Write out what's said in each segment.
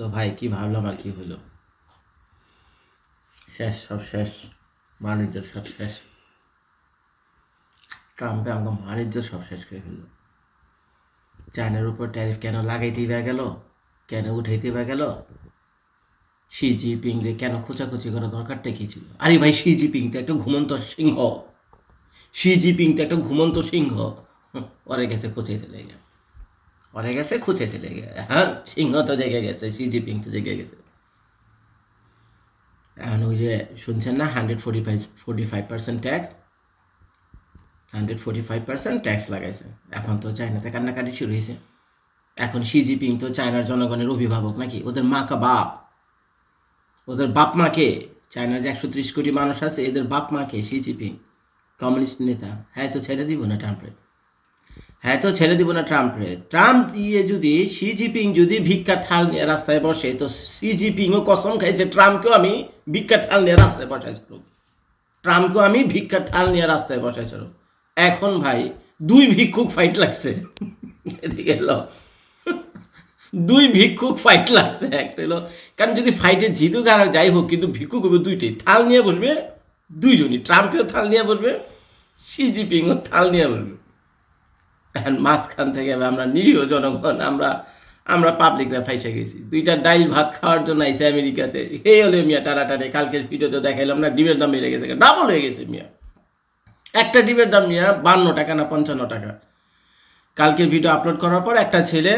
তো ভাই, কি ভাবলাম আর কি হলো? শেষ, সব শেষ। বাণিজ্য সব শেষ। ট্রাম্পে আমাকে বাণিজ্য সব শেষ করে ফেলল। চায়নার উপর ট্যারিফ কেন লাগাইতেই বা গেল? কেন উঠাইতে বা গেল? শি জিপিং রে কেন খোঁচাখুচি করা দরকারটা কি ছিল? আরে ভাই শি জিপিং তো একটা ঘুমন্ত সিংহ। শি জিপিং তো একটা ঘুমন্ত সিংহ। ওরে গেছে, খুঁচাইতে লেগে ওরে গেছে খুঁচাইতে লেগে হ্যাঁ সিংহ তো জেগে গেছে শি জিপিং তো জেগে গেছে। এখন ওই যে শুনছেন না hundred forty five forty five percent tax hundred forty five percent tax লাগাইছে। এখন তো চায়নাতে কান্নাকাটি শুরু হয়েছে। এখন শি জিপিং তো চায়নার জনগণের অভিভাবক নাকি? ওদের মা কা বাপ। ওদের বাপ মাকে চায়নার যে একশো ত্রিশ কোটি মানুষ আছে, এদের বাপ মাকে শি জিপিং কমিউনিস্ট নেতা। হ্যাঁ তো ছেড়ে দিব না ট্রাম্পরে হ্যাঁ তো ছেড়ে দিব না ট্রাম্পরে। ট্রাম্প দিয়ে যদি, শি জিপিং যদি ভিক্ষা ঠাল নিয়ে রাস্তায় বসে, তো শি জিপিংও কসম খাইছে, ট্রাম্পকেও আমি ভিক্ষা ঠাল নিয়ে রাস্তায় বসাইছিল ট্রাম্পকেও আমি ভিক্ষা ঠাল নিয়ে রাস্তায় বসাইছিল এখন ভাই, দুই ভিক্ষুক ফাইট লাগছে। এদিকে এলো। দুই ভিক্ষুক ফাইট লাগছে, একটা হলো কারণ যদি ফাইটে জিতুক আর যাই হোক, কিন্তু ভিক্ষুক হবে দুইটাই থাল নিয়ে বসবে দুইজনই। ট্রাম্পেও থাল নিয়ে বসবে, শি জিপিংও থাল নিয়ে বসবে। এখন মাঝখান থেকে আমরা নিরীহ জনগণ আমরা আমরা পাবলিকরা ফাইসে গেছি। দুইটা ডাইল ভাত খাওয়ার জন্য আইসে আমেরিকাতে। হে হলে মিয়া টানাটানে কালকের ভিডিওতে দেখাইলাম না ডিমের দাম বেড়ে গেছে ডাবল হয়ে গেছে মিয়া। একটা ডিমের দাম মিয়া বান্ন টাকা না পঞ্চান্ন টাকা। কালকের ভিডিও আপলোড করার পর একটা ছেলে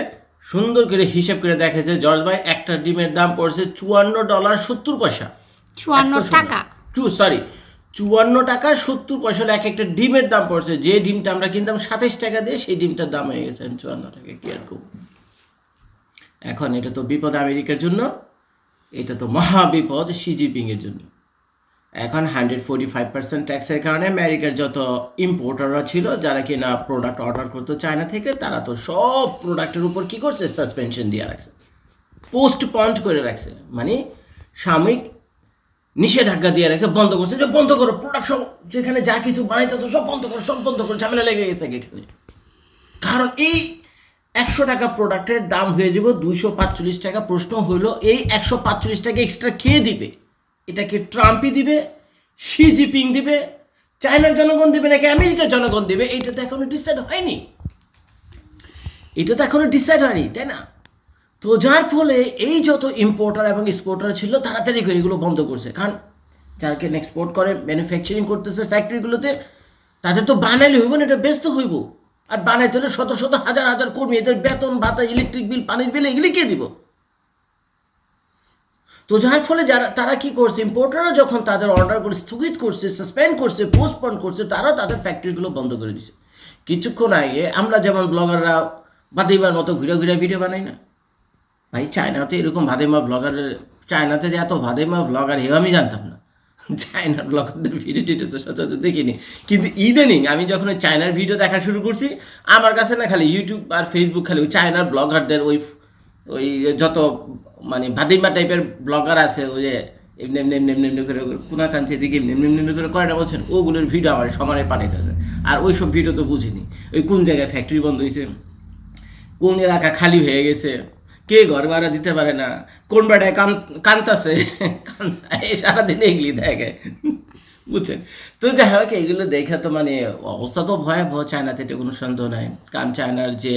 সুন্দর করে হিসেব করে দেখেছে জর্জ ভাই একটা ডিমের দাম পড়ছে চুয়ান্ন ডলার সত্তর পয়সা। চুয়ান্ন টাকা। সরি চুয়ান্ন টাকা, সত্তর পয়সা এক একটা ডিমের দাম পড়ছে। যে ডিমটা আমরা কিনতাম সাতাইশ টাকা দিয়ে, সেই ডিমটার দাম হয়ে গেছে চুয়ান্ন টাকা কি আর খুব এখন এটা তো বিপদ আমেরিকার জন্য, এটা তো মহা বিপদ শি জন্য। এখন হান্ড্রেড ফোর্টি ফাইভ পার্সেন্ট ট্যাক্সের কারণে আমেরিকার যত ইম্পোর্টাররা ছিল, যারা কিনা প্রোডাক্ট অর্ডার করতো চায়না থেকে, তারা তো সব প্রোডাক্টের উপর কী করছে? সাসপেনশন দিয়ে রাখছে। পোস্ট পয়েন্ট করে রাখছে। মানে সাময়িক নিষেধাজ্ঞা দিয়ে রাখছে বন্ধ করছে। যে বন্ধ করো প্রোডাক্ট সব যেখানে যা কিছু বানাইতেছো সব বন্ধ করো, সব বন্ধ করো, ঝামেলা লেগে গেছে এখানে। কারণ এই একশো টাকা প্রোডাক্টের দাম হয়ে যাব দুইশো পাঁচচল্লিশ টাকা। প্রশ্ন হইল এই একশো পাঁচচল্লিশ টাকা এক্সট্রা খেয়ে দিবে? এটাকে ট্রাম্পই দিবে শি জিপিং দিবে চায়নার জনগণ দিবে নাকি আমেরিকার জনগণ দিবে? এইটা তো এখনও ডিসাইড হয়নি। এটা তো এখনও ডিসাইড হয়নি, তাই না? তো যার ফলে এই যত ইম্পোর্টার এবং এক্সপোর্টার ছিল, তাড়াতাড়ি করে এগুলো বন্ধ করছে। কারণ যারা কেন এক্সপোর্ট করে ম্যানুফ্যাকচারিং করতেছে ফ্যাক্টরিগুলোতে তাদের তো বানাইলে হইব না, এটা ব্যস্ত হইব। আর বানাইতে হলে শত শত হাজার হাজার কর্মী, এদের বেতন, ভাতা ইলেকট্রিক বিল পানির বিল এগুলি কে দিব? তো যার ফলে যারা, তারা কি করছে ইম্পোর্টাররা যখন তাদের অর্ডারগুলো স্থগিত করছে সাসপেন্ড করছে পোস্টপন করছে, তারা তাদের ফ্যাক্টরিগুলো বন্ধ করে দিছে। কিছুক্ষণ আগে আমরা যেমন ব্লগাররা বাদিমার মতো ঘুরে ঘুরে ভিডিও বানাই না? ভাই, চায়নাতে এরকম ভাদেমা ব্লগার চায়নাতে যে এত ভাদেমা ব্লগার এও আমি জানতাম না। চায়নার ব্লগারদের ভিডিও টিডিও তো সচরাচর দেখিনি। কিন্তু ইদানিং আমি যখন ওই চায়নার ভিডিও দেখা শুরু করছি, আমার কাছে না খালি ইউটিউব আর ফেসবুক খালি ওই চায়নার ব্লগারদের ওই ওই যত মানে ভাদিমা টাইপের ব্লগার আছে, ওই যে এমনি এমনি এমনি এমনি এমনি করে কোনা কাঞ্চি দিকে এমনি এমনি এমনি করে না বলছেন, ওগুলোর ভিডিও আমার সমানে পাঠাইতেছে। আর ওই সব ভিডিও তো বুঝিনি। ওই কোন জায়গায় ফ্যাক্টরি বন্ধ হয়েছে কোন এলাকা খালি হয়ে গেছে? কে ঘর ভাড়া দিতে পারে না? কোন বেটায় কান কান্তাছে? সারাদিন এগুলি দেখে। বুঝছেন? তো যাই হোক এগুলো দেখে তো মানে অবস্থা তো ভয়াবহ। চায়নাতে এটা কোনো সন্দেহ নাই। কারণ চায়নার যে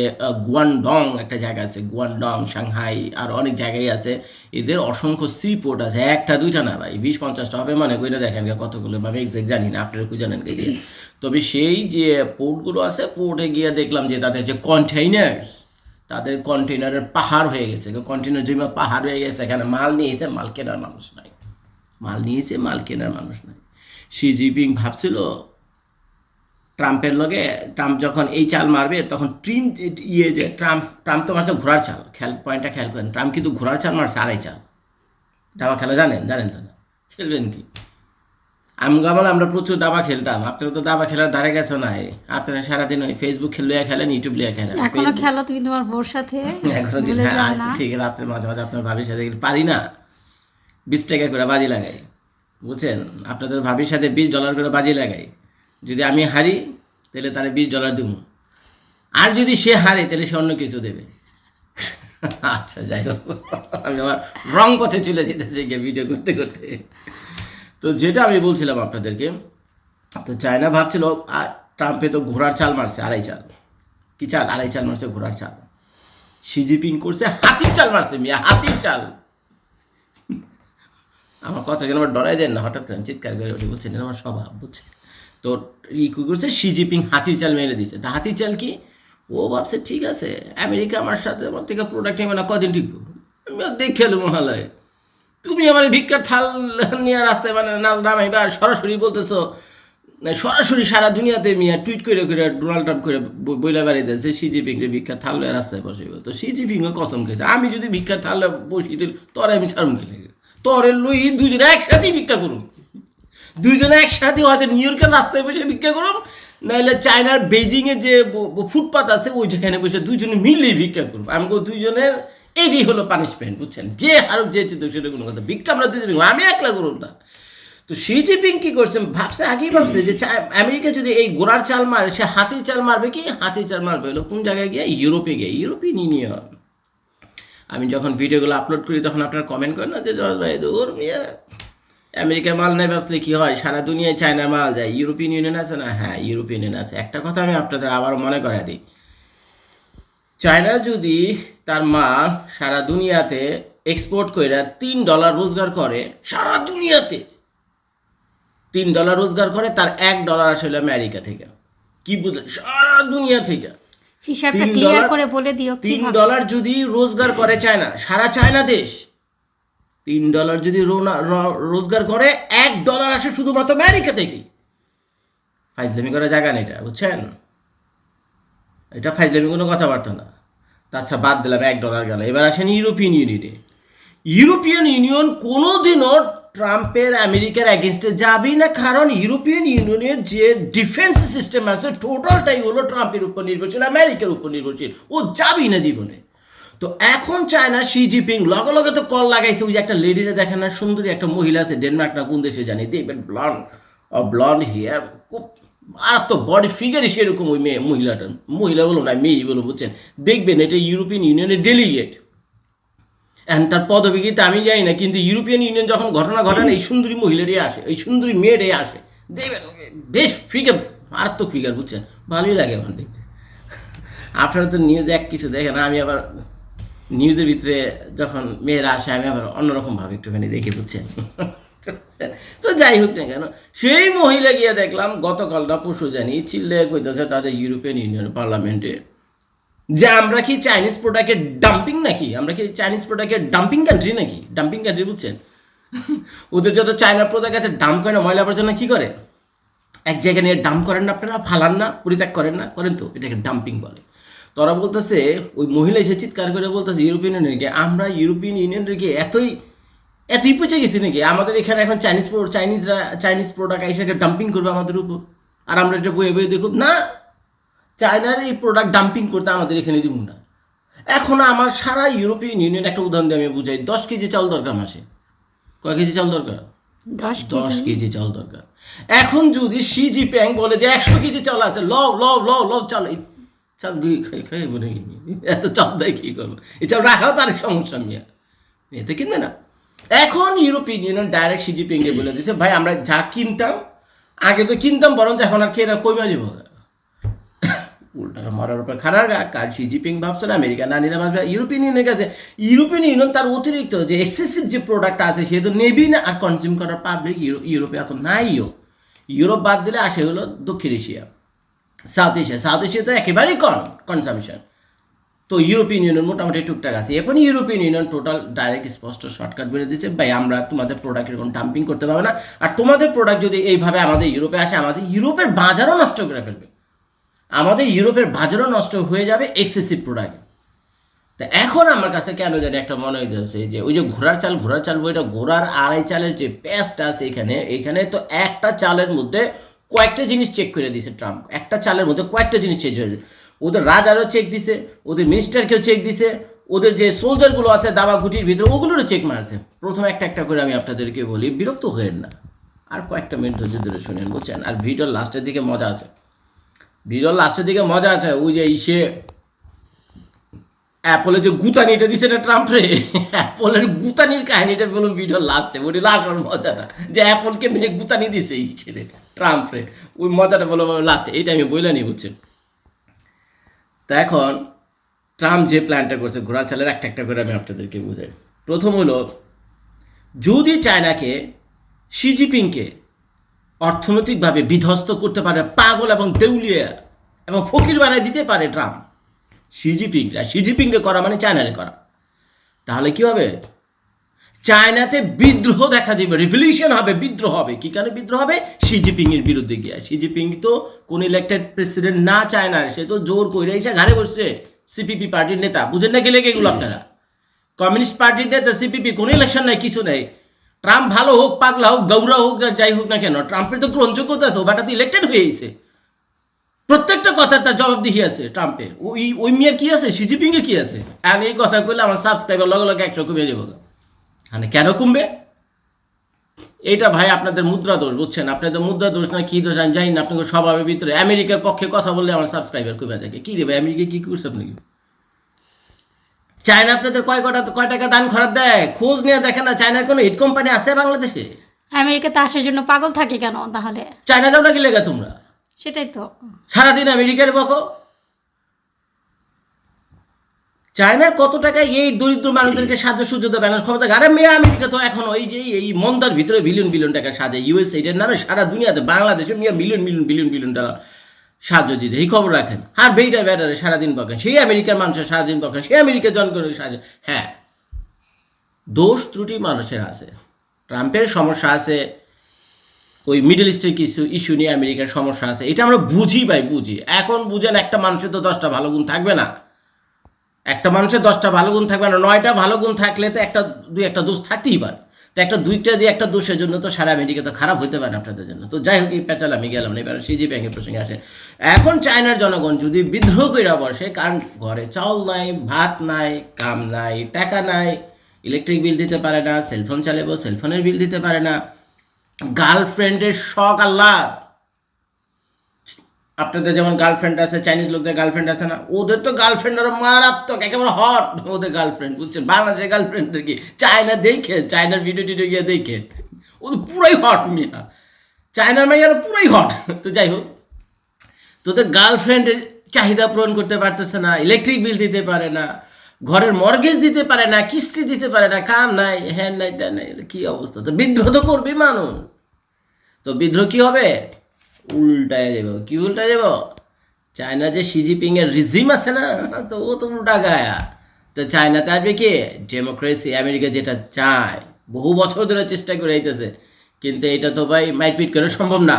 গুয়ানডং একটা জায়গা আছে, গুয়ানডং, সাংহাই, আর অনেক জায়গায় আছে। এদের অসংখ্য সি পোর্ট আছে। একটা, দুইটা না ভাই, বিশ, পঞ্চাশটা হবে মানে কইলে দেখেন কতগুলো আমি এক্সাক্ট জানি না, আপনারা কি জানেন গিয়ে। তবে সেই যে পোর্টগুলো আছে, পোর্টে গিয়ে দেখলাম যে তাদের যে কন্টেইনার্স তাদের কন্টেনারের পাহাড় হয়ে গেছে। কন্টেনার জমা পাহাড় হয়ে গেছে, এখানে মাল নিয়ে এসে মাল কেনার মানুষ নাই। মাল নিয়ে এসে মাল কেনার মানুষ নাই। শি জিপিং ভাবছিল, ট্রাম্পের লগে, ট্রাম্প যখন এই চাল মারবে, তখন ট্রিম ইয়ে যে, ট্রাম্প ট্রাম্প তো মারছে ঘোড়ার চাল। খেয়াল পয়েন্টটা খেয়াল করেন, ট্রাম্প কিন্তু ঘোড়ার চাল মারছে আড়াই চাল। দাবা খেলা জানেন জানেন তো না? খেলবেন কি? আমগা বলে আমরা প্রচুর দাবা খেলতাম। আপনারা তো দাবা খেলার ধারে গেছে নাই। আপনারা সারাদিন ওই ফেসবুক খেলিয়া খেলেন ইউটিউব লিয়ে খেলেন। এখনও খেলো তুমি তোমার বউর সাথে? এখনও হ্যাঁ, ঠিক রাত্রে মাঝে মাঝে আপনার ভাবির সাথে পারি না। বিশ টাকা করে বাজি লাগাই। বুঝছেন? আপনাদের ভাবির সাথে বিশ ডলার করে বাজি লাগাই। যদি আমি হারি তাহলে তারা বিশ ডলার দেবো আর যদি সে হারে তাহলে সে অন্য কিছু দেবে। আচ্ছা যাই হোক। আমি আমার রং পথে চলে যেতেছি গিয়ে ভিডিও করতে করতে। তো যেটা আমি বলছিলাম আপনাদেরকে, তো চায়না ভাবছিল ট্রাম্পে তো ঘোড়ার চাল মারছে, আড়াই চাল। কি চাল? আড়াই চাল মারছে, ঘোড়ার চাল। শি জিপিং করছে, হাতির চাল মারছে মিয়া, হাতির চাল। আমার কথা কেন আমার ডরাই দেন না, হঠাৎ করে চিৎকার করে উঠে বুঝছেন আমার স্বভাব বুঝছে তো ই করছে, শি জিপিং হাতির চাল মেরে দিছে তা হাতির চাল কি? ও ভাবছে, ঠিক আছে, আমেরিকা আমার সাথে আমার থেকে প্রোডাক্ট নেবে না, কদিন টিকবো? আমি দেখে এলো মহালয়। তুমি আমার ভিক্ষার থাল নিয়ে রাস্তায় মানে নাচ নামাই বা সরাসরি বলতেছো সরাসরি সারা দুনিয়াতে মিয়া টুইট করে করে ডোনাল্ড ট্রাম্প করে বইলা বাড়ি দিয়েছে সি জিপিং ভিক্ষার থাল লয়ে রাস্তায় বসিব তো সি কসম খেয়েছে আমি যদি ভিক্ষার থাল বসি দিল তোরে আমি ছাড়ুন লাগে? তোরে লই দুজনে একসাথেই ভিক্ষা করুন দুইজনে একসাথে হয়তো নিউ ইয়র্কের রাস্তায় বসে ভিক্ষা করুন নাহলে চায়নার বেজিংয়ের যে ফুটপাত আছে ওই যেখানে বসে দুইজনে মিলেই ভিক্ষা করব আমি দুইজনের এরই হলো পানিশমেন্ট বুঝছেন? যে হারুক, যে চিত সেটা কোনো কথা। ভিক্ষা আমরা দুজনে করব। আমি একলা করুন না। তো শি জিপিং কি করছেন ভাবছে, আগেই ভাবছে যে আমেরিকা যদি এই গোড়ার চাল মারে, সে হাতির চাল মারবে কি? হাতির চাল মারবে। হলো কোন জায়গায় গিয়ে? ইউরোপে গিয়ে। ইউরোপিয়ান ইউনিয়ন আমি যখন ভিডিওগুলো আপলোড করি, তখন আপনারা কমেন্ট করেন না যে, জজ ভাই ওর মিয়া আমেরিকায় মাল নেই বাঁচলে কি হয়? সারা দুনিয়ায় চায়না মাল যায়। ইউরোপিয়ান ইউনিয়ন আছে না? হ্যাঁ ইউরোপিয়ান ইউনিয়ন আছে। একটা কথা আমি আপনাদের আবার মনে করা দিই। চায়না যদি তার মাল সারা দুনিয়াতে এক্সপোর্ট করে তিন ডলার রোজগার করে সারা দুনিয়াতে তিন ডলার রোজগার করে তার এক ডলার আসলে আমেরিকা থেকে। কি বুঝলেন সারা দুনিয়া থেকে। হিসাবটা ক্লিয়ার করে বলে দিও তিন ডলার যদি রোজগার করে চায়না সারা চায়না দেশ। তিন ডলার যদি রোজগার করে এক ডলার আসে শুধুমাত্র আমেরিকা থেকেই। ফাইজলামি করার জায়গা নেই এটা বুঝছেন? এটা ফাইজলামি কোনো কথাবার্তা না। আচ্ছা বাদ দিলাম, এক ডলার গেল। এবার আসেন ইউরোপিয়ান ইউনিয়নে। ইউরোপিয়ান ইউনিয়ন কোনোদিনও ট্রাম্পের আমেরিকার অ্যাগেনস্টে যাবেই না, কারণ ইউরোপিয়ান ইউনিয়নের যে ডিফেন্স সিস্টেম আছে টোটালটাই হলো ট্রাম্পের উপর নির্ভরশীল, আমেরিকার উপর নির্ভরশীল। ও যাবেই না জীবনে। তো এখন চায়না শি জিপিং লগে লগে তো কল লাগাইছে, ওই যে একটা লেডিরে দেখেন না, সুন্দরী একটা মহিলা আছে ডেনমার্ক না কোন দেশে জানি, দেখবেন ব্লন্ড ব্লন্ড হেয়ার খুব তো বডি ফিগারই সেরকম ওই মেয়ে মহিলাটা মহিলা বলো না, মেয়ে বলো, বুঝছেন? দেখবেন এটা ইউরোপিয়ান ইউনিয়নের ডেলিগেট এখন তার পদবিকিতে আমি জানি না, কিন্তু ইউরোপিয়ান ইউনিয়ন যখন ঘটনা ঘটে না, এই সুন্দরী মহিলারই আসে, এই সুন্দরী মেয়েটাই আসে। দেখবেন, বেশ ফিগার মারাত্মক ফিগার বুঝছেন? ভালোই লাগে আমার দেখতে। আপনারা তো নিউজ এক কিছু দেখেন, আমি আবার নিউজের ভিতরে যখন মেয়েরা আসে, আমি আবার অন্যরকমভাবে একটুখানি দেখে, বুঝছেন? তো যাই হোক না কেন, সেই মহিলা গিয়ে দেখলাম গতকালটা পশু জানি চিল্লে কইতেছে তাদের ইউরোপিয়ান ইউনিয়ন পার্লামেন্টে যে আমরা কি চাইনিজ প্রোডাক্টের ডাম্পিং নাকি? আমরা কি চাইনিজ প্রোডাক্টের ডাম্পিং কান্ট্রি নাকি? ডাম্পিং কান্ট্রি বুঝছেন? ওদের যত চায়না প্রোডাক্ট আছে ডাম্প করে না, ময়লা আবর্জনা কী করে? এক জায়গায় নিয়ে ডাম্প করেন না আপনারা, ফালান না, পরিত্যাগ করেন না, করেন তো, এটাকে ডাম্পিং বলে। তোরা বলতেছে, ওই মহিলা এসে চিৎকার করে বলতেছে ইউরোপিয়ান ইউনিয়নকে আমরা ইউরোপিয়ান ইউনিয়নকে এতই এতই পচে গেছি নাকি? আমাদের এখানে এখন চাইনিজ চাইনিজরা চাইনিজ প্রোডাক্ট এসে ডাম্পিং করবে আমাদের উপর। আর আমরা এটা বয়ে বয়ে দেখুন না চায়নার এই প্রোডাক্ট ডাম্পিং করতে আমাদের এখানে দিব না। এখন আমার সারা ইউরোপিয়ান ইউনিয়ন একটা উদাহরণ দিয়ে আমি বুঝাই দশ কেজি চাল দরকার মাসে। কয় কেজি চাল দরকার? দশ দশ কেজি চাল দরকার। এখন যদি সি জি প্যাং বলে যে একশো কেজি চাল আছে লও লও লও লও চাল এই চাল খাই খাই বলে এত চাল দেয় কী করব? এই চাল রাখাও তার সমস্যা মিয়া। এতে কিনবে না? এখন European union direct C G প্যাংকে বলে দিছে, ভাই, আমরা যা কিনতাম, আগে তো কিনতাম, বরঞ্চ এখন আর খেয়ে কইমা যাব উল্টাটা মারার উপর খারাপ কার শি জিপিং ভাবছে না, আমেরিকা না নিলে ভাববে ইউরোপিয়ান ইউনিয়নের কাছে ইউরোপিয়ান ইউনিয়ন তার অতিরিক্ত যে এক্সেসিভ যে প্রোডাক্ট আছে, সে তো নেবেই না, আর কনজিউম করার পাবলিক ইউরোপে এত নাইও। ইউরোপ বাদ দিলে আসে হলো দক্ষিণ এশিয়া সাউথ এশিয়া সাউথ এশিয়া তো একেবারেই কম কনসামশন তো ইউরোপিয়ান ইউনিয়ন মোটামুটি টুকটাক আছে। এখন ইউরোপিয়ান ইউনিয়ন টোটাল ডাইরেক্ট স্পষ্ট শর্টকাট বেড়ে দিচ্ছে ভাই, আমরা তোমাদের প্রোডাক্টের কোনো ডাম্পিং করতে পারবে না। আর তোমাদের প্রোডাক্ট যদি এইভাবে আমাদের ইউরোপে আসে, আমাদের ইউরোপের বাজারও নষ্ট করে ফেলবে। আমাদের ইউরোপের বাজারও নষ্ট হয়ে যাবে এক্সেসিভ প্রোডাক্ট তা এখন আমার কাছে কেন জানি একটা মনে হইতেছে যে, ওই যে ঘোড়ার চাল ঘোড়ার চাল বইটা, ঘোড়ার আড়াই চালের যে পেস্ট আছে এখানে এখানে তো একটা চালের মধ্যে কয়েকটা জিনিস চেক করে দিয়েছে ট্রাম্প একটা চালের মধ্যে কয়েকটা জিনিস চেঞ্জ হয়েছে। ওদের রাজারও চেক দিছে, ওদের মিনিস্টারকেও চেক দিছে, ওদের যে সোলজারগুলো আছে দাবা ঘুটির ভিতরে, ওগুলোরও চেক মারছে। প্রথম একটা একটা করে আমি আপনাদেরকে বলি, বিরক্ত হয়েন না। আর কয়েকটা মিনিট ধৈর্য ধরে শুনেন, বুঝছেন? আর ভিডিওর লাস্টের দিকে মজা আছে। ভিডিওর লাস্টের দিকে মজা আছে, ওই যে ইসে অ্যাপলের যে গুতানিটা দিছে না ট্রাম্প রে? অ্যাপলের গুতানির কাহিনীটা বলুন ভিডিও লাস্টে ওটি লাস্ট মজাটা যে অ্যাপলকে মেয়ে গুতানি দিছে এই ট্রাম্পরে ওই মজাটা বলো লাস্টে এইটা আমি বইলে নিয়ে বুঝছেন? তা এখন ট্রাম্প যে প্ল্যানটা করছে ঘোড়া চালের একটা একটা করে আমি আপনাদেরকে বুঝাই। প্রথম হলো, যদি চায়নাকে শি জিপিংকে অর্থনৈতিকভাবে বিধ্বস্ত করতে পারে, পাগল এবং দেউলিয়া এবং ফকির বানায় দিতে পারে ট্রাম্প শি সিজিপিংকে করা মানে চায়নারে করা। তাহলে কী হবে? চায়নাতে বিদ্রোহ দেখা দিবে রিভলিউশন হবে, বিদ্রোহ হবে। কি কারণে বিদ্রোহ হবে? শি জিপিং এর বিরুদ্ধে গিয়া। শি জিপিং তো কোন ইলেক্টেড প্রেসিডেন্ট না চায়নার, সে তো জোর কইরে এসে ঘাড়ে বসছে সিপিপি পার্টির নেতা। বুঝেন না গেলে এগুলো আপনারা? কমিউনিস্ট পার্টির নেতা সিপিপি কোনো ইলেকশন নাই, কিছু নেই। ট্রাম্প ভালো হোক, পাগলা হোক, গৌরা হোক যাই হোক না কেন ট্রাম্পের তো গ্রহণযোগ্যতা আছে ও বাটাতে ইলেক্টেড হয়ে গেছে। প্রত্যেকটা কথা তার জবাব দিয়ে আছে ট্রাম্পের ওই ওই মিয়ার কি আছে? সিজিপিং এর কি আছে? আর এই কথা কইলে আমার সাবস্ক্রাইবার লগে লগে একশো কমে যাব। মানে কেন কমবে? এইটা ভাই আপনাদের মুদ্রা দোষ বুঝছেন? আপনাদের মুদ্রা দোষ না কি দোষ আমি জানি না আপনাদের স্বভাবের ভিতরে। আমেরিকার পক্ষে কথা বললে আমার সাবস্ক্রাইবার কমে থাকে কি রে ভাই আমেরিকা কি করছে আপনাকে চায়না আপনাদের কয় কটা কয় টাকা দান খরচ দেয়? খোঁজ নিয়ে দেখেন না চায়নার কোনো হিট কোম্পানি আছে বাংলাদেশে? আমেরিকাতে আসার জন্য পাগল থাকে কেন তাহলে? চায়না যাও না কি লেগে তোমরা? সেটাই তো। সারাদিন আমেরিকার বকো। চায়নার কত টাকা এই দরিদ্র মানুষদেরকে সাহায্য সুযোগ ব্যালেন্স ক্ষমতা আরে মেয়ে, আমেরিকা তো এখন ওই যে এই মন্দার ভিতরে বিলিয়ন বিলিয়ন টাকা সাজে ইউএসএ এর নামে সারা দুনিয়াতে বাংলাদেশে মেয়ে million million billion billion dollar সাহায্য দিতে। এই খবর রাখেন। আর বেইটার ব্যাটারে সারাদিন বকেন। সেই আমেরিকার মানুষের সারাদিন বকেন। সেই আমেরিকার জনগণের সাহায্য। হ্যাঁ দোষ ত্রুটি মানুষের আছে। ট্রাম্পের সমস্যা আছে। ওই মিডল ইস্টের কিছু ইস্যু নিয়ে আমেরিকার সমস্যা আছে। এটা আমরা বুঝি ভাই, বুঝি। এখন বুঝেন একটা মানুষের তো দশটা ভালো গুণ থাকবে না। একটা মানুষের দশটা ভালো গুণ থাকবে না, নয়টা ভালো গুণ থাকলে তো একটা দুই একটা দোষ থাকতেই পারে। তো একটা দুইটা দিয়ে একটা দোষের জন্য তো সারা আমেরিকা তো খারাপ হতে পারে আপনাদের জন্য। তো যাই হোক, এই পেঁচাল আমি গেলাম না, এবার সিজি ব্যাংকের প্রসঙ্গে আসে। এখন চায়নার জনগণ যদি বিদ্রোহ করে বসে, কারণ ঘরে চাউল নাই, ভাত নাই, কাম নাই, টাকা নাই ইলেকট্রিক বিল দিতে পারে না সেলফোন চালাবো সেলফোনের বিল দিতে পারে না। গার্লফ্রেন্ডের শখ আল্লাহ আপনাদের যেমন গার্লফ্রেন্ড আছে চাইনিজ লোকদের গার্লফ্রেন্ড আছে না, ওদের তো গার্লফ্রেন্ড আরও মারাত্মক, একেবারে হট ওদের গার্লফ্রেন্ড বুঝছেন? বাংলাদেশের গার্লফ্রেন্ডের কি? চায়না দেখে চায়নার ভিডিও টিডিও গিয়ে দেখে ও তো পুরাই হট মিয়া। চায়নার মাইয়ারা পুরাই হট তো যাই হোক, তোদের গার্লফ্রেন্ডের চাহিদা পূরণ করতে পারতেছে না ইলেকট্রিক বিল দিতে পারে না, ঘরের মর্গেজ দিতে পারে না, কিস্তি দিতে পারে না, কাম নাই হ্যান নাই ত্যান নাই, কি অবস্থা? তো বিদ্রোহ তো করবে মানুষ। তো বিদ্রোহ কি হবে? উল্টায় যাব কি উল্টায় যাব চায়না যে সিজিপিং এর রিজিম আছে না তো ও তো উল্টা গায়া। তো চায়নাতে আসবে কি? ডেমোক্রেসি আমেরিকা যেটা চায়। বহু বছর ধরে চেষ্টা করে আইতেছে। কিন্তু এটা তো ভাই মাইটপিট করে সম্ভব না।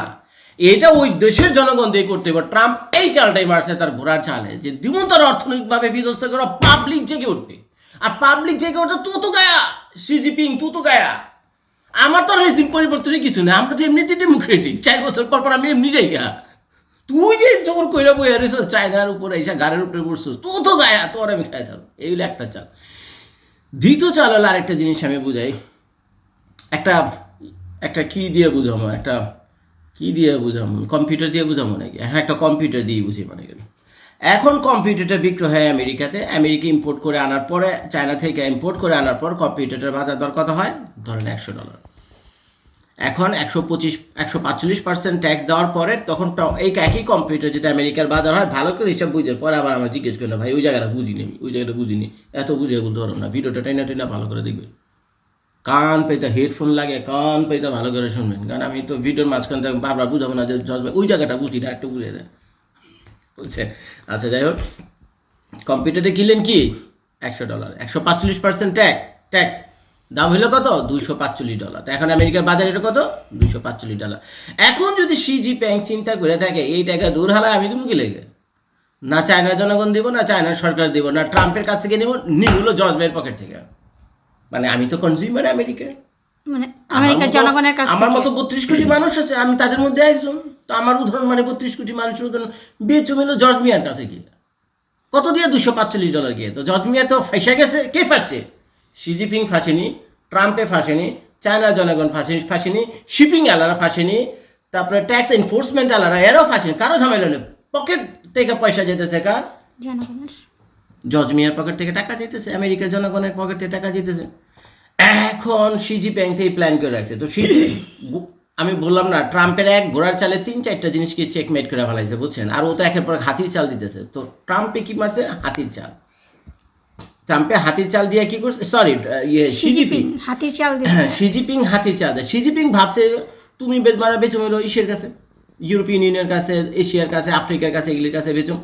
এটা ওই দেশের জনগণ দিয়ে করতে হবে। ট্রাম্প এই চালটাই মারছে তার ঘোড়ার চালে। যে দিমন তার অর্থনৈতিকভাবে বিধ্বস্ত করে পাবলিক জেগে উঠবে। আর পাবলিক জেগে উঠে তু তো গায়া। সিজিপিং তু তো গায়া। আমার তো রেজিম পরিবর্তনের কিছু না আমরা তো এমনিতে ডেমোক্রেটিক চার বছর পর পর আমি এমনি যাই গা তুই যে তোর কইরা বই আর চায়নার উপরে এসে গাড়ির উপরে বসছিস তো তো গায়া, তোর আমি খাই চাল এই হলো একটা চাল দ্বিতীয় চাল হলো আরেকটা জিনিস আমি বুঝাই। একটা একটা কি দিয়ে বুঝাবো, একটা কি দিয়ে বুঝাবো, কম্পিউটার দিয়ে বুঝাবো নাকি? হ্যাঁ একটা কম্পিউটার দিয়ে বুঝি মানে গেল এখন কম্পিউটারটা বিক্রয় হয় আমেরিকাতে, আমেরিকা ইম্পোর্ট করে আনার পরে, চায়না থেকে ইম্পোর্ট করে আনার পর কম্পিউটারের বাজার দর কত হয়? ধরেন একশো ডলার এখন একশো পঁচিশ, একশো পাঁচচল্লিশ পার্সেন্ট ট্যাক্স দেওয়ার পরে তখন এই একই কম্পিউটার যদি আমেরিকার বাজার হয়, ভালো করে হিসাব বুঝে পরে আবার আমার জিজ্ঞেস করল, ভাই, ওই জায়গাটা বুঝিনি আমি ওই জায়গাটা বুঝিনি। এত বুঝে বলতে পারব না। ভিডিওটা টাইনা টাইনা ভালো করে দেখবে। কান পেতে হেডফোন লাগে, কান পেতে ভালো করে শুনবেন। কারণ আমি তো ভিডিওর মাঝখান থেকে বারবার বুঝাবো না যে জজ ভাই, ওই জায়গাটা বুঝি না, একটু বুঝে দেয় বুঝছে আচ্ছা যাই হোক। কম্পিউটারে কিনলেন কি? একশো ডলার একশো পাঁচচল্লিশ পার্সেন্ট ট্যাক্স ট্যাক্স দাম হলো কত? দুইশো পাঁচচল্লিশ ডলার। তো এখন আমেরিকার বাজারে এটা কত? দুইশো পাঁচচল্লিশ ডলার। এখন যদি সিজি ব্যাংক চিন্তা করে থাকে এই টাকা দূর হালায় আমি তুমি কি লেগে। না চায়নার জনগণ দিব না চায়নার সরকার দিব না ট্রাম্পের কাছ থেকে নিব নিগুলো জর্জ ভাইয়ের পকেট থেকে। মানে আমি তো কনজিউমার আমেরিকার। মানে আমার আমেরিকার মতো- জনগণের কাছ আমার মতো বত্রিশ কোটি মানুষ আছে আমি তাদের মধ্যে একজন। তো আমার উদাহরণ মানে বত্রিশ কোটি মানুষের উদাহরণ বেচু মিলো জর্জ মিয়ার কাছে গিয়ে। কত দিয়ে দুশো পাঁচচল্লিশ ডলার গিয়ে? তো জর্জ মিয়া তো ফাঁসে গেছে কে ফাঁসছে? সিজিপিং ফাঁসেনি ট্রাম্পে ফাঁসেনি চায়নার জনগণ ফাঁসেনি ফাঁসেনি শিপিং আলারা ফাঁসেনি তারপরে ট্যাক্স এনফোর্সমেন্ট আলারা এরাও ফাঁসেনি। কারও ঝামেলা নেই পকেট থেকে পয়সা যেতেছে কার? জর্জ মিয়ার পকেট থেকে টাকা যেতেছে আমেরিকার জনগণের পকেট থেকে টাকা যেতেছে। এখন সিজি ব্যাংক থেকে প্ল্যান করে রাখছে। তো সিজি আমি বললাম না ট্রাম্পের এক ঘোড়ার চালে তিন চারটা জিনিসকে চেকমেট করে ফেলাইছে বুঝছেন? আর ও তো একের পর এক হাতির চাল দিতেছে। তো ট্রাম্পে কি মারছে? হাতির চাল। ট্রাম্পে হাতির চাল দিয়ে কি করছে? সরি ইয়ে সিজিপিং হাতির চাল দিয়ে। হ্যাঁ সিজিপিং হাতির চাল দেয়। সিজিপিং ভাবছে তুমি বেচ মারা বেচো হলো ইসের কাছে ইউরোপিয়ান ইউনিয়নের কাছে এশিয়ার কাছে আফ্রিকার কাছে এগুলির কাছে বেচো।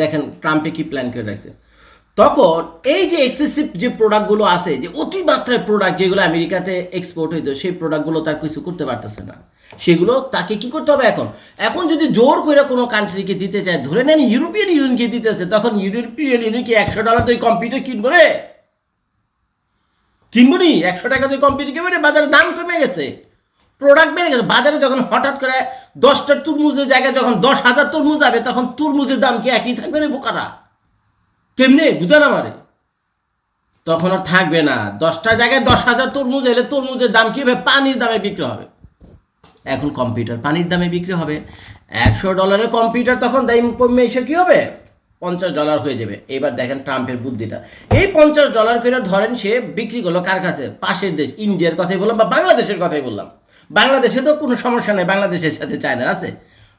দেখেন ট্রাম্পে কি প্ল্যান করে রাখছে? তখন এই যে এক্সেসিভ যে প্রোডাক্টগুলো আছে, যে অতিমাত্রায় প্রোডাক্ট যেগুলো আমেরিকাতে এক্সপোর্ট হইতো, সেই প্রোডাক্টগুলো তার কিছু করতে পারতেছে না। সেগুলো তাকে কি করতে হবে এখন? এখন যদি জোর করে কোনো কান্ট্রিকে দিতে চায়, ধরে নেন ইউরোপিয়ান ইউনিয়নকে দিতেছে, তখন ইউরোপিয়ান ইউনিয়ন কি একশো ডলার তো এই কম্পিউটার কিনবো রে। কিনবো নি? একশো টাকা তো কম্পিউটার কিনবো রে, বাজারে দাম কমে গেছে। প্রোডাক্ট বেড়ে গেছে, বাজারে যখন হঠাৎ করে দশটা তুরমুজের জায়গায় যখন দশ হাজার তরমুজ যাবে, তখন তুরমুজের দাম কি একই থাকবে রে বোকারা? কেমনে? বুঝান আমারে। তখন আর থাকবে না। দশটা জায়গায় দশ হাজার তরমুজ, এলে তরমুজের দাম কি হবে? পানির দামে বিক্রি হবে। এখন কম্পিউটার পানির দামে বিক্রি হবে। একশো ডলারের কম্পিউটার তখন দাম কমে এসে কি হবে? পঞ্চাশ ডলার হয়ে যাবে। এবার দেখেন ট্রাম্পের বুদ্ধিটা। এই পঞ্চাশ ডলার করে ধরেন সে বিক্রি করল কার কাছে? পাশের দেশ, ইন্ডিয়ার কথাই বললাম বা বাংলাদেশের কথাই বললাম। বাংলাদেশে তো কোনো সমস্যা নেই, বাংলাদেশের সাথে চায়নার আছে।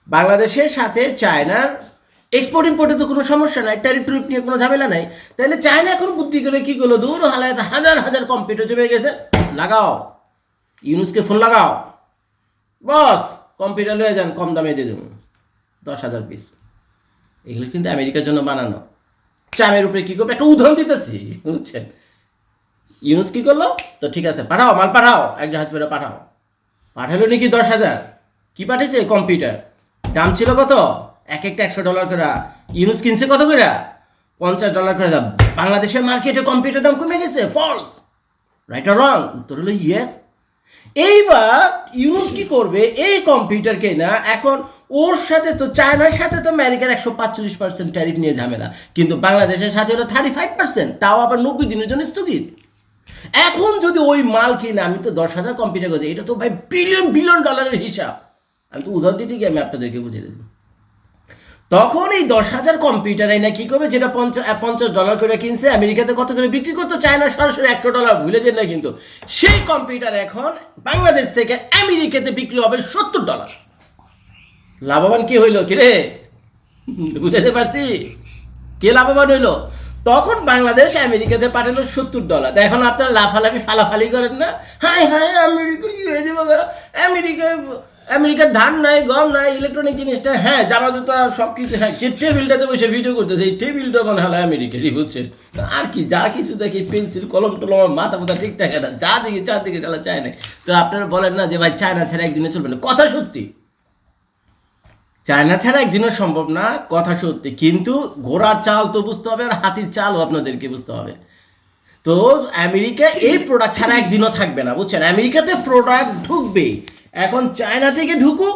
বাংলাদেশের সাথে চায়নার এক্সপোর্ট ইম্পোর্টে তো কোনো সমস্যা নাই টেরিটরি নিয়ে কোনো ঝামেলা নাই। তাহলে চায়না এখন বুদ্ধি করে কি করল? দূর হালায় হাজার হাজার কম্পিউটার জমে গেছে। লাগাও। ইউনুসকে ফোন লাগাও। বস কম্পিউটার লয়ে যান, কম দামে দিয়ে দেবো। দশ হাজার পিস এগুলো কিন্তু আমেরিকার জন্য বানানো। চামের উপরে কী করবে? একটা উদাহরণ দিতেছি, বুঝছেন? ইউনুস কী করল? তো ঠিক আছে, পাঠাও, মাল পাঠাও, এক জাহাজ করে পাঠাও। পাঠালো নাকি দশ হাজার? কী পাঠিয়েছে? কম্পিউটার দাম ছিল কত? এক একটা একশো ডলার করে। ইউনুস কিনছে কত করে? পঞ্চাশ ডলার করে। দাম বাংলাদেশের মার্কেটে কম্পিউটার দাম কমে গেছে। ফলস রাইট আর রং উত্তর হলো ইয়েস এইবার ইউনুস কি করবে? এই কম্পিউটারকে না এখন ওর সাথে তো, চায়নার সাথে তো আমেরিকার একশো পাঁচচল্লিশ পার্সেন্ট ট্যারিফ নিয়ে ঝামেলা। কিন্তু বাংলাদেশের সাথে হলো থার্টি ফাইভ পার্সেন্ট তাও আবার নব্বই দিনের জন্য স্থগিত। এখন যদি ওই মাল কিনে, আমি তো দশ হাজার কম্পিউটার করছি এটা তো ভাই বিলিয়ন বিলিয়ন ডলারের হিসাব। আমি তো উদাহরণ দিতে গিয়ে আমি আপনাদেরকে বুঝিয়ে দিচ্ছি। তখন এই দশ হাজার কম্পিউটার এনে কি করবে? যেটা পঞ্চাশ পঞ্চাশ ডলার করে কিনছে, আমেরিকাতে কত করে বিক্রি করতে? চায় না সরাসরি একশো ডলার ভুলে দেন না কিন্তু। সেই কম্পিউটার এখন বাংলাদেশ থেকে আমেরিকাতে বিক্রি হবে সত্তর ডলার লাভবান কি হইল? কিরে বুঝাতে পারছি? কে লাভবান হইল? তখন বাংলাদেশ আমেরিকাতে পাঠালো সত্তর ডলার এখন আপনারা লাফালাফি, ফালাফালি করেন না? হাই হাই আমেরিকা কি হয়ে যাব? আমেরিকায় আমেরিকার ধান নাই, গম নাই ইলেকট্রনিক জিনিসটা হ্যাঁ জামা জুতা সব কিছু হ্যাঁ যে টেবিলটাতে বসে ভিডিও করতেছে, এই টেবিলটা মনে হলো আমেরিকারই, বুঝছেন? আর কি, যা কিছু দেখি পেন্সিল কলম টলম, আমার মাথা মাথা ঠিক থাকে না, যা যা দেখি চালা চায় না তো আপনারা বলেন না যে, ভাই, চায়না ছাড়া একদিনে চলবে না। কথা সত্যি। চায়না ছাড়া একদিনও সম্ভব না, কথা সত্যি। কিন্তু ঘোড়ার চাল তো বুঝতে হবে, আর হাতির চালও আপনাদেরকে বুঝতে হবে। তো আমেরিকা এই প্রোডাক্ট ছাড়া একদিনও থাকবে না, বুঝছেন? আমেরিকাতে প্রোডাক্ট ঢুকবে এখন চায়না থেকে ঢুকুক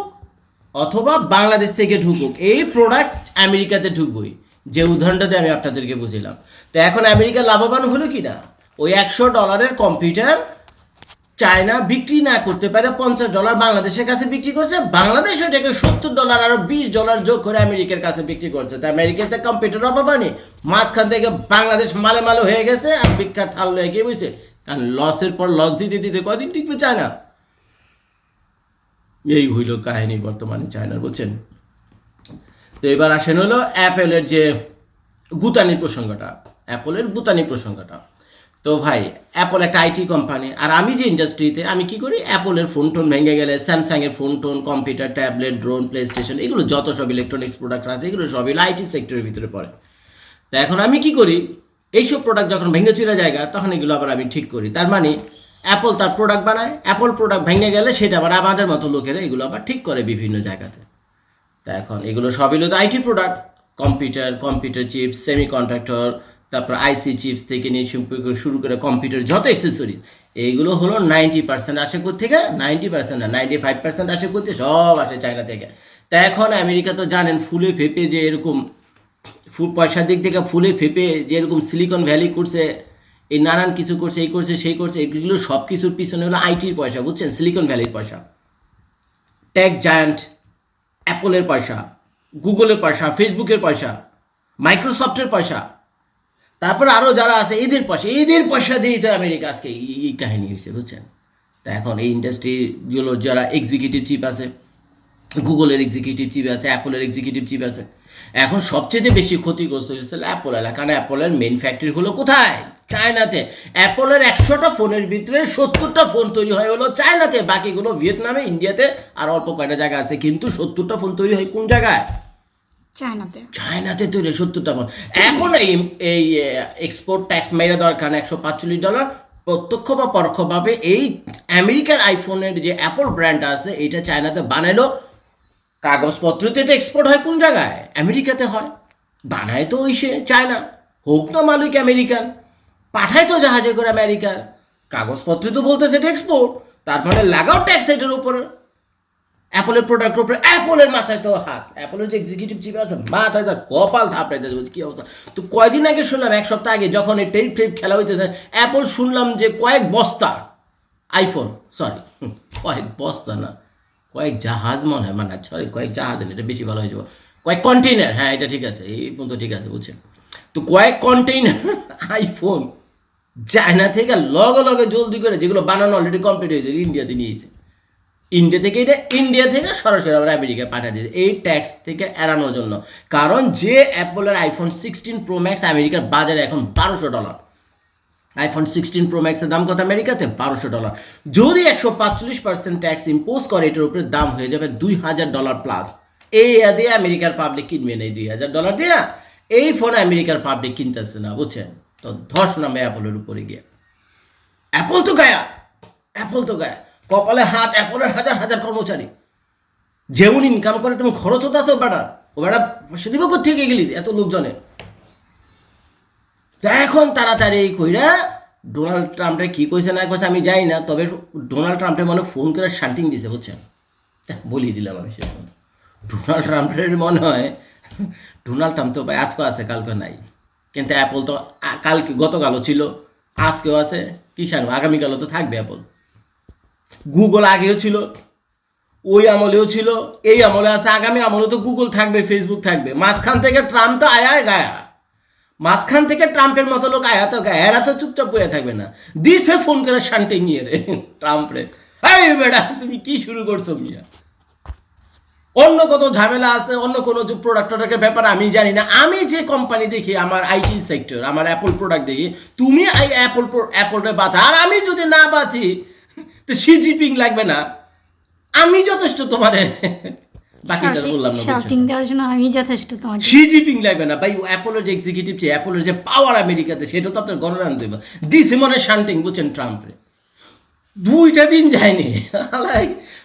অথবা বাংলাদেশ থেকে ঢুকুক, এই প্রোডাক্ট আমেরিকাতে ঢুকবই। যে উদাহরণটাতে আমি আপনাদেরকে বুঝিলাম। তো এখন আমেরিকা লাভবান হলো কি না ওই একশো ডলারের কম্পিউটার চায়না বিক্রি না করতে পারে পঞ্চাশ ডলার বাংলাদেশের কাছে বিক্রি করছে, বাংলাদেশ ওটাকে সত্তর ডলার আরও বিশ ডলার যোগ করে আমেরিকার কাছে বিক্রি করছে। তা আমেরিকাতে কম্পিউটার অভাব হয়নি। মাঝখান থেকে বাংলাদেশ মালে মালে হয়ে গেছে আর বিখ্যাত থাল হয়ে গিয়ে বুঝছে। কারণ লসের পর লস দিতে দিতে কদিন টিকবে চায়না? এই হইল কাহিনী বর্তমানে চায়নার বুঝছেন? তো এবার আসেন হলো অ্যাপেলের যে গুতানি প্রসঙ্গটা অ্যাপলের গুতানি প্রসঙ্গটা। তো ভাই অ্যাপল একটা আইটি কোম্পানি আর আমি যে ইন্ডাস্ট্রিতে আমি কি করি? অ্যাপলের ফোন টোন ভেঙে গেলে স্যামসাংয়ের ফোন টোন computer tablet drone PlayStation এগুলো যত সব ইলেকট্রনিক্স প্রোডাক্ট আছে, এগুলো সবই আইটি সেক্টরের ভিতরে পড়ে। তা এখন আমি কি করি? এইসব প্রোডাক্ট যখন ভেঙে চুরা জায়গা, তখন এগুলো আবার আমি ঠিক করি। তার মানে অ্যাপল তার প্রোডাক্ট বানায় অ্যাপল প্রোডাক্ট ভেঙে গেলে সেটা আবার আমাদের মতো লোকেরা এগুলো আবার ঠিক করে বিভিন্ন জায়গাতে। তা এখন এগুলো সবই হলো IT product computer computer chips semiconductor তারপর আইসি চিপস থেকে নিয়ে শুরু করে- কম্পিউটার যত অ্যাক্সেসরিজ এইগুলো হলো নাইনটি পার্সেন্ট আসে থেকে নাইনটি পার্সেন্ট না নাইনটি ফাইভ পার্সেন্ট আসে করতে সব আসে চায়না থেকে। তা এখন আমেরিকা তো জানেন, ফুলে ফেপে যে এরকম পয়সার দিক থেকে ফুলে ফেপে যে এরকম সিলিকন ভ্যালি করছে এই নানান কিছু করছে, এই করছে, সেই করছে, এগুলো সব কিছুর পিছনে হলো আইটির পয়সা, বুঝছেন? সিলিকন ভ্যালির পয়সা। টেক জায়ান্ট, অ্যাপলের পয়সা, গুগলের পয়সা, ফেসবুকের পয়সা, মাইক্রোসফটের পয়সা। তারপর আরও যারা আছে, এদের পয়সা এদের পয়সা দিয়েই তো আমেরিকা আজকে এই- কাহিনী হয়েছে, বুঝছেন? তা এখন এই ইন্ডাস্ট্রিগুলো যারা এক্সিকিউটিভ চিফ আছে, গুগলের এক্সিকিউটিভ চিফ আছে, অ্যাপলের এক্সিকিউটিভ চিফ আছে, এখন সবচেয়ে বেশি ক্ষতিগ্রস্ত হয়েছে অ্যাপল এলাকা। কারণ অ্যাপলের মেন ফ্যাক্টরি হলো কোথায়? চায়নাতে। অ্যাপলের একশোটা ফোনের ভিতরে সত্তরটা ফোন তৈরি হয় হলো চায়নাতে বাকিগুলো ভিয়েতনামে ইন্ডিয়াতে আর অল্প কয়টা জায়গা আছে কিন্তু সত্তরটা ফোন তৈরি হয় কোন জায়গায়? চায়নাতে। চায়নাতে তৈরি সত্তরটা ফোন। এখন এই এই এক্সপোর্ট ট্যাক্স মেরে দেওয়ার কারণে একশো পাঁচচল্লিশ ডলার প্রত্যক্ষ বা পরোক্ষভাবে এই আমেরিকার আইফোনের যে অ্যাপল ব্র্যান্ড আছে এইটা চায়নাতে বানাইলো। কাগজপত্র তো এটা এক্সপোর্ট হয় কোন জায়গায়? আমেরিকাতে হয়। বানায় তো ওই সে চায়না। হোক না মালিক আমেরিকান। পাঠায় তো জাহাজে করে আমেরিকা। কাগজপত্র তো বলতেছে এটা এক্সপোর্ট তার মানে লাগাও ট্যাক্স এটার উপরে। অ্যাপলের প্রোডাক্টের উপরে অ্যাপলের মাথায় তো হাত। অ্যাপলের যে এক্সিকিউটিভ চিফ আছে, মাথায় তার কপাল থাপড়াইতে বলছে, কী অবস্থা? তো কয়দিন আগে শুনলাম, এক সপ্তাহ আগে যখন এই টেরিফ টেরিফ খেলা হইতেছে অ্যাপল শুনলাম যে কয়েক বস্তা আইফোন সরি কয়েক বস্তা না, কয়েক জাহাজ মনে হয় মানে সরি কয়েক জাহাজ এটা বেশি ভালো হয়ে যাবে কয়েক কন্টেইনার হ্যাঁ এটা ঠিক আছে, এই পর্যন্ত ঠিক আছে, বুঝছেন? তো কয়েক কন্টেইনার আইফোন চায়না থেকে লগে লগে জলদি করে যেগুলো বানানো অলরেডি কমপ্লিট হয়েছে ইন্ডিয়াতে নিয়েছে ইন্ডিয়া থেকে এটা ইন্ডিয়া থেকে সরাসরি আবার আমেরিকায় পাঠিয়ে দিয়েছে। এই ট্যাক্স থেকে এড়ানোর জন্য। কারণ যে অ্যাপলের আইফোন সিক্সটিন প্রো ম্যাক্স আমেরিকার বাজারে এখন বারোশো ডলার আইফোন সিক্সটিন প্রো ম্যাক্সের দাম কত আমেরিকাতে বারোশো ডলার যদি একশো পাঁচচল্লিশ পার্সেন্ট ট্যাক্স ইম্পোজ করে, এটার উপরে দাম হয়ে যাবে দুই হাজার ডলার প্লাস এই দিয়ে আমেরিকার পাবলিক কিনবে না, এই দুই হাজার ডলার দিয়ে। এই ফোন আমেরিকার পাবলিক কিনতেছে না, বুঝছেন? তো ধস নামে অ্যাপলের উপরে গিয়ে। অ্যাপল তো গায়া, অ্যাপল তো গায়া। কপালে হাত, অ্যাপলের হাজার হাজার কর্মচারী। যেমন ইনকাম করে, তেমন খরচ হতে আছে ও বেটার ও বেটা পয়সা দিব থেকে গেলি? এত লোকজনে। তো এখন তাড়াতাড়ি কইরা ডোনাল্ড ট্রাম্পটা কি কইছে না কইছে আমি জানি না, তবে ডোনাল্ড ট্রাম্পের মনে ফোন করে শান্টিং দিছে, বুঝছেন? বলিয়ে দিলাম আমি সে ডোনাল্ড ট্রাম্পের মনে হয়, ডোনাল্ড ট্রাম্প তো আজকে আছে, কালকে নাই। কিন্তু অ্যাপল তো কালকে, গতকালও ছিল, আজকেও আছে, কি জানব আগামীকালও তো থাকবে অ্যাপল গুগল আগেও ছিল, ওই আমলেও ছিল, এই আমলে আছে, আগামী আমলে তো গুগল থাকবে ফেসবুক থাকবে। মাঝখান থেকে ট্রাম্প তো আয়ায় গায়া। মাঝখান থেকে ট্রাম্পের মতো লোক আয়া তো গায়া, এরা তো চুপচাপ বয়ে থাকবে না। দিছে ফোন করে শান্তি নিয়ে রে ট্রাম্পরে এই বেড়া তুমি কি শুরু করছ মিয়া? অন্য কত ঝামেলা আছে অন্য কোনো যে প্রোডাক্ট টোডাক্টের ব্যাপারে আমি জানি না। আমি যে কোম্পানি দেখি আমার আইটি সেক্টর আমার অ্যাপল প্রোডাক্ট দেখি তুমি এই অ্যাপল অ্যাপলটা বাঁচা। আর আমি যদি না বাঁচি তো সি জিপিং লাগবে না। আমি যথেষ্ট তোমারে বাকিটা বললাম না শাউটিং দেওয়ার জন্য আমি যথেষ্ট জিপিং লাগবে না। ভাই অ্যাপোলোর যে এক্সিকিউটিভ যে অ্যাপোলোর যে পাওয়ার আমেরিকাতে সেটা তো আপনার মনে শান্টিং বুঝছেন ট্রাম্পরে দুইটা দিন যায়নি।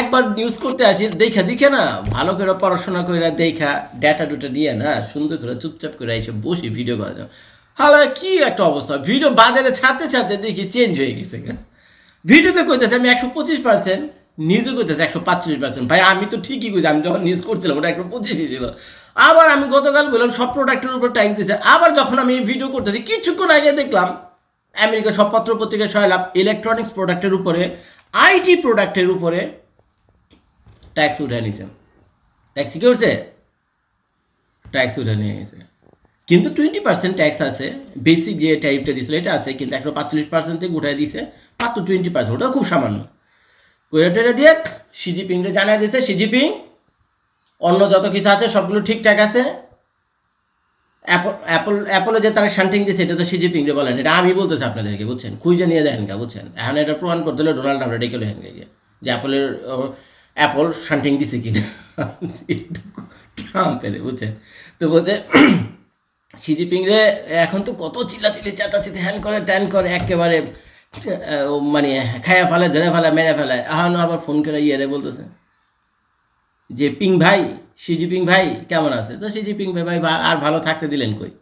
একবার নিউজ করতে আসি, দেখা, দেখে না, ভালো করে পড়াশোনা করে দেখা ডেটা ডুটা দিয়ে না, সুন্দর করে চুপচাপ করে এসে বসে ভিডিও করা যায় হালা, কি একটা অবস্থা। ভিডিও বাজারে ছাড়তে ছাড়তে দেখি চেঞ্জ হয়ে গেছে ভিডিওতে কইতেছে, আমি একশো পঁচিশ পার্সেন্ট নিউজে কইতেছে একশো পাঁচচল্লিশ পার্সেন্ট ভাই, আমি তো ঠিকই কইছি, আমি যখন নিউজ করছিলাম, ওটা একশো পঁচিশই ছিল। আবার আমি গতকাল বললাম, সব প্রোডাক্টের উপর ট্যাঙ্ক দিয়েছে আবার যখন আমি ভিডিও করতেছি, কিছুক্ষণ আগে দেখলাম আমেরিকা সব পত্র পত্রিকায় সয়লাভ ইলেকট্রনিক্স প্রোডাক্টের উপরে আইটি প্রোডাক্টের উপরে ট্যাক্স উঠে নিছে। ট্যাক্স কি করছে? ট্যাক্স উঠে নিয়ে গেছে। কিন্তু টোয়েন্টি পার্সেন্ট ট্যাক্স আছে। বেসিক যে ট্যারিফটা দিয়েছিল এটা আছে, কিন্তু একশো পাঁচচল্লিশ পার্সেন্ট থেকে উঠাই দিয়েছে মাত্র টোয়েন্টি পার্সেন্ট ওটা খুব সামান্য। কইরা টেরা দিয়ে সিজিপিংরে জানাই দিয়েছে সিজিপিং অন্য যত কিছু আছে, সবগুলো ঠিকঠাক আছে। অ্যাপল অ্যাপল যে তারা শান্টিং দিয়েছে এটা তো সিজিপিং রে বলেন এটা আমি বলতেছি আপনাদেরকে, বুঝছেন? খুঁজে নিয়ে দেখেন কা বুঝছেন? এখন এটা প্রমাণ করতে হলে ডোনাল্ড ট্রাম্প ডেকে লেখেন গিয়ে, যে অ্যাপলের অ্যাপল শান্টিং দিছে কিনা। ট্রাম্পের বুঝছেন? তো বলছে সিজিপিং রে এখন তো কত চিল্লাচিল্লি, চেঁচাচিতি, হ্যান করে, ত্যান করে, একেবারে মানে খায়া ফেলে, ধরে ফেলে, মেরে ফেলে। এখন আবার ফোন করে ইয়ে বলতেছে, যে, পিং ভাই সিজি পিং ভাই কেমন আছে? তো সিজি পিং ভাই ভাই, আর ভালো থাকতে দিলেন কই?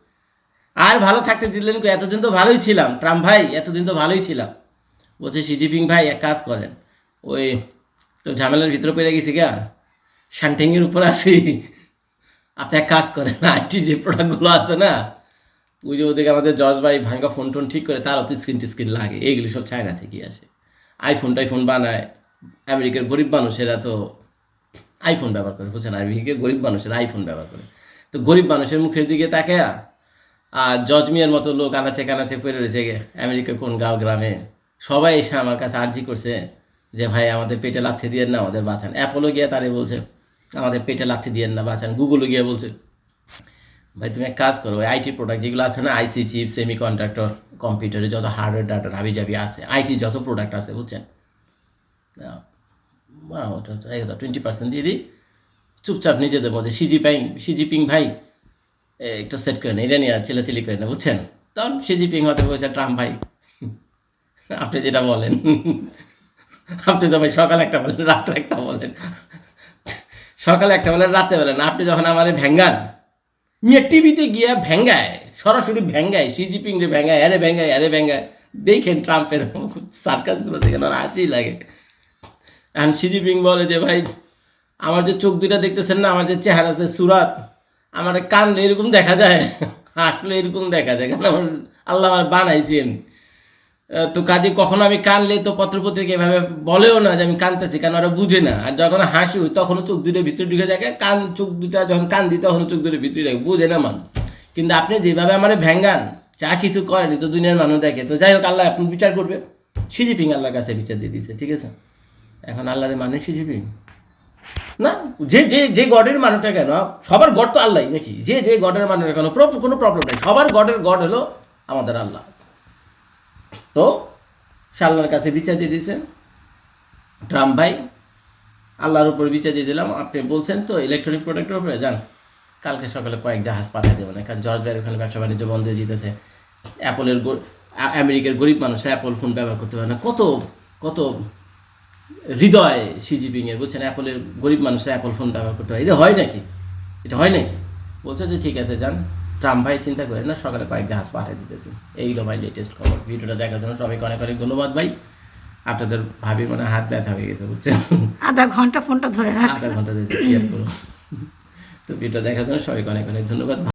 আর ভালো থাকতে দিলেন কই? এতদিন তো ভালোই ছিলাম। ট্রাম্প ভাই, এতদিন তো ভালোই ছিলাম। বলছে সি জিপিং ভাই, এক কাজ করেন। ওই তো ঝামেলার ভিতরে পড়ে গেছি গা। শান্টিংয়ের উপর আছি। আপনি এক কাজ করেন, আইটি যে প্রোডাক্টগুলো আছে না, ওই যে ওদিকে আমাদের জজ ভাই ভাঙ্গা ফোন টোন ঠিক করে তারও তো স্ক্রিন টিস্ক্রিন লাগে। এইগুলি সব চায়না থেকেই আসে। আইফোন টাইফোন বানায়। আমেরিকার গরিব মানুষেরা তো আইফোন ব্যবহার করে, বুঝছেন? আমেরিকার গরিব মানুষেরা আইফোন ব্যবহার করে। তো গরিব মানুষের মুখের দিকে তাকে আর জজমিয়ার মতো লোক আনাচে কানাচে পড়ে রয়েছে আমেরিকা কোন গাঁও, গ্রামে। সবাই এসে আমার কাছে আর্জি করছে যে, ভাই, আমাদের পেটে লাথি দিয়েন না, আমাদের বাঁচান। অ্যাপোলো গিয়ে তারে বলছে, আমাদের পেটে লাথি দিয়েন না, বাঁচান। গুগলে গিয়ে বলছে, ভাই, তুমি এক কাজ করো আইটি প্রোডাক্ট যেগুলো আছে না আইসি চিপ সেমি কন্ডাক্টর কম্পিউটারে যত হার্ডওয়্যার ডাটা হাবি জাবি আছে আইটি যত প্রোডাক্ট আছে, বুঝছেন? ওটা টোয়েন্টি পার্সেন্ট দিয়ে দিই। চুপচাপ নিজেদের মধ্যে সিজি পাইং সিজি পিং ভাই একটু সেট করে না এটা নিয়ে আর চিলাচিলি করে না, বুঝছেন? তখন সিজি পিং হতে বলছে ট্রাম্প ভাই। আপনি যেটা বলেন। আপনি তো ভাই সকালে একটা বলেন, রাত্রে একটা বলেন। সকালে একটা বলেন রাতে বলেন। আপনি যখন আমার ভেঙ্গান মিয়া টিভিতে গিয়া ভেঙ্গায়, সরাসরি ভেঙ্গায় সি জিপিং রে ভেঙ্গায়, আরে ভেঙ্গায় আরে ভেঙ্গায়, দেখেন ট্রাম্পের সার্কাসগুলো দেখেন ওর হাসি লাগে। এখন সি জিপিং বলে যে, ভাই, আমার যে চোখ দুটা দেখতেছেন না, আমার যে চেহারা আছে, সুরাত, আমার কান এরকম দেখা যায় হাসলে এরকম দেখা যায় কারণ আমার আল্লাহ আমার বানাইছি এমনি তো কাজে কখনো আমি কানলে তো পত্রপত্রিকা এভাবে বলেও না যে আমি কানতেছি কারণ ওরা বুঝে না। আর যখন হাসি হয়, তখনও চোখ দুটো ভিতরে ঢুকে থাকে কান, চোখ দুটা যখন কান দিই, তখনও চোখ দুটো ভিতরে থাকে বুঝে না মানুষ। কিন্তু আপনি যেভাবে আমার ভ্যাঙ্গান, যা কিছু করেন তো দুনিয়ার মানুষ দেখে। তো যাই হোক, আল্লাহ আপনি বিচার করবে। সিজিপিং আল্লাহর কাছে বিচার দিয়ে দিছে ঠিক আছে? এখন আল্লাহরে মানে সিজিপিং না, যে যে যে গডের মানুষটা কেন? সবার গড তো আল্লাহ নাকি? যে যে গডের মানুষ কেন? কোনো প্রবলেম নেই। সবার গডের গড হলো আমাদের আল্লাহ। তো, সে আল্লাহর কাছে বিচার দিয়ে দিয়েছেন। ট্রাম্প ভাই, আল্লাহর উপর বিচার দিয়ে দিলাম। আপনি বলছেন তো ইলেকট্রনিক প্রোডাক্টের উপরে। যান, কালকে সকালে কয়েক জাহাজ পাঠিয়ে দেবেন কারণ জর্জ ভাইয়ের ওখানে ব্যবসা বাণিজ্য বন্ধ হয়ে যেতেছে। অ্যাপলের আমেরিকার গরিব মানুষরা অ্যাপল ফোন ব্যবহার করতে পারে না। কত কত হৃদয় সিজিপিং এর বুঝছেন? অ্যাপলের গরিব মানুষরা অ্যাপল ফোন ব্যবহার করতে হয়। এটা হয় নাকি? এটা হয় নাকি? বলছে যে ঠিক আছে যান। ট্রাম্প ভাই চিন্তা করেন না সকালে কয়েক জাহাজ পাঠিয়ে দিতেছে। এই তো ভাই লেটেস্ট খবর। ভিডিওটা দেখার জন্য সবাইকে অনেক অনেক ধন্যবাদ ভাই। আপনাদের ভাবি মানে হাত ব্যথা হয়ে গেছে বুঝছেন? আধা ঘণ্টা ফোনটা ধরে রাখছে। আধা ঘণ্টা দিয়ে শেয়ার করো। তো ভিডিও দেখার জন্য সবাইকে অনেক অনেক ধন্যবাদ।